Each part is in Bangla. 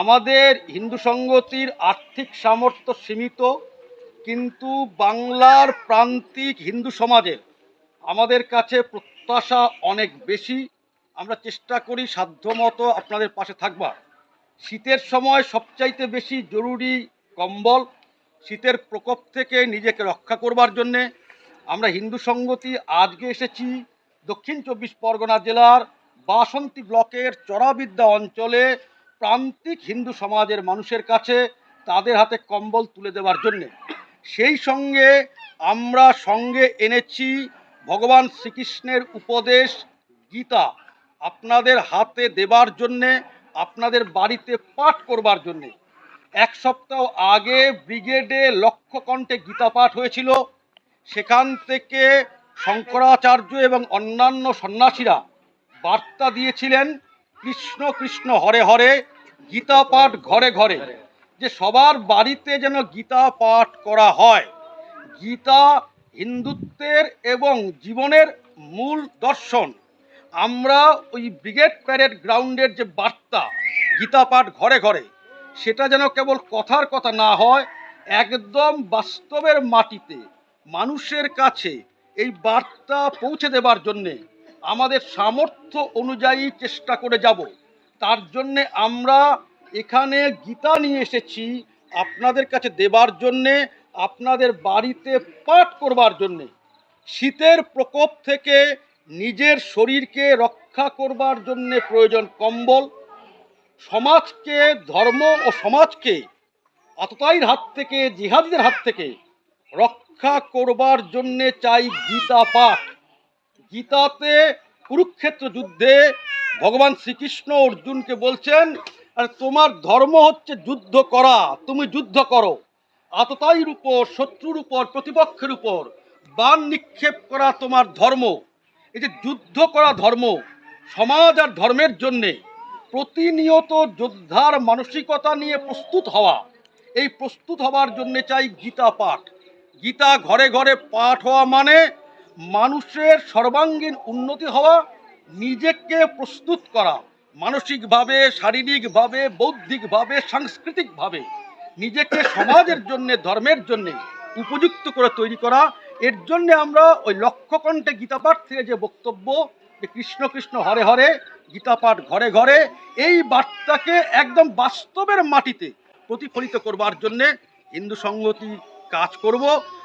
আমাদের হিন্দু সংগতির আর্থিক সামর্থ্য সীমিত, কিন্তু বাংলার প্রান্তিক হিন্দু সমাজের আমাদের কাছে প্রত্যাশা অনেক বেশি। আমরা চেষ্টা করি সাধ্যমতো আপনাদের পাশে থাকবার। শীতের সময় সবচাইতে বেশি জরুরি কম্বল, শীতের প্রকোপ থেকে নিজেকে রক্ষা করবার জন্যে। আমরা হিন্দু সংগতি আজকে এসেছি দক্ষিণ চব্বিশ পরগনা জেলার বাসন্তী ব্লকের চরাবিদ্যা অঞ্চলে প্রান্তিক হিন্দু সমাজের মানুষের কাছে তাদের হাতে কম্বল তুলে দেওয়ার জন্যে। সেই সঙ্গে আমরা সঙ্গে এনেছি ভগবান শ্রীকৃষ্ণের উপদেশ, গীতা আপনাদের হাতে দেবার জন্যে, আপনাদের বাড়িতে পাঠ করবার জন্যে। এক সপ্তাহ আগে ব্রিগেডে লক্ষ্যকণ্ঠে গীতা পাঠ হয়েছিল। সেখান থেকে শঙ্করাচার্য এবং অন্যান্য সন্ন্যাসীরা বার্তা দিয়েছিলেন কৃষ্ণ কৃষ্ণ হরে হরে, গীতা পাঠ ঘরে ঘরে। যে সবার বাড়িতে যেন গীতা পাঠ করা হয়, গীতা হিন্দুত্বের এবং জীবনের মূল দর্শন। আমরা ওই ব্রিগেড প্যারেড গ্রাউন্ডের যে বার্তা, গীতা পাঠ ঘরে ঘরে, সেটা যেন কেবল কথার কথা না হয়, একদম বাস্তবের মাটিতে, মানুষের কাছে এই বার্তা পৌঁছে দেবার জন্যে আমাদের সামর্থ্য অনুযায়ী চেষ্টা করে যাব। তার জন্যে আমরা এখানে গীতা নিয়ে এসেছি আপনাদের কাছে দেবার জন্যে, আপনাদের বাড়িতে পাঠ করবার জন্যে। শীতের প্রকোপ থেকে নিজের শরীরকে রক্ষা করবার জন্যে প্রয়োজন কম্বল। সমাজকে, ধর্ম ও সমাজকে, আততায়ীর হাত থেকে, জিহাদিদের হাত থেকে রক্ষা করবার জন্যে চাই গীতা পাঠ। গীতাতে কুরুক্ষেত্র যুদ্ধে ভগবান শ্রীকৃষ্ণ অর্জুনকে বলছেন, আর তোমার ধর্ম হচ্ছে যুদ্ধ করা, তুমি যুদ্ধ করো। আততায়ীর উপর, শত্রুর উপর, প্রতিপক্ষের উপর বান নিক্ষেপ করা তোমার ধর্ম। এই যে যুদ্ধ করা ধর্ম, সমাজ আর ধর্মের জন্যে প্রতিনিয়ত যোদ্ধার মানসিকতা নিয়ে প্রস্তুত হওয়া, এই প্রস্তুত হওয়ার জন্যে চাই গীতা পাঠ। গীতা ঘরে ঘরে পাঠ হওয়া মানে মানুষের সর্বাঙ্গীন উন্নতি হওয়া, নিজেকে প্রস্তুত করা, মানসিকভাবে, শারীরিকভাবে, বৌদ্ধিকভাবে, সাংস্কৃতিকভাবে, নিজেকে সমাজের জন্যে, ধর্মের জন্যে উপযুক্ত করে তৈরি করা, এর জন্যে আমরা ওই লক্ষ্যকণ্ঠে গীতাপাঠ থেকে যে বক্তব্য, যে কৃষ্ণ কৃষ্ণ হরে হরে, গীতাপাঠ ঘরে ঘরে, এই বার্তাকে একদম বাস্তবের মাটিতে প্রতিফলিত করবার জন্যে হিন্দু সংগতি কাজ করব,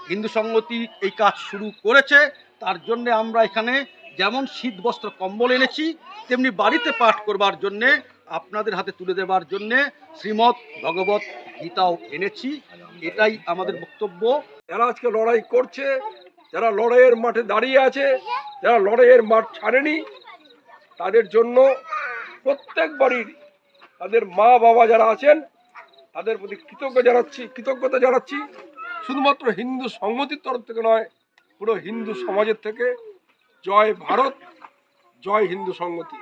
হিন্দু সংগতি এই কাজ শুরু করেছে, তার জন্যে আমরা এখানে যেমন শীত, বস্ত্র, কম্বল এনেছি, তেমনি বাড়িতে পাঠ করবার জন্যে, আপনাদের হাতে তুলে দেবার জন্যে শ্রীমৎ ভগবত গীতাও এনেছি, এটাই আমাদের বক্তব্য। যারা আজকে লড়াই করছে, যারা লড়াইয়ের মাঠে দাঁড়িয়ে আছে, যারা লড়াইয়ের মাঠ ছাড়েনি, তাদের জন্য প্রত্যেক বাড়ির তাদের মা বাবা যারা আছেন, তাদের প্রতি কৃতজ্ঞ জানাচ্ছি, কৃতজ্ঞতা জানাচ্ছি। শুধুমাত্র হিন্দু সংহতির তরফ থেকে নয়, পুরো হিন্দু সমাজের থেকে জয় ভারত, জয় হিন্দু সংহতি।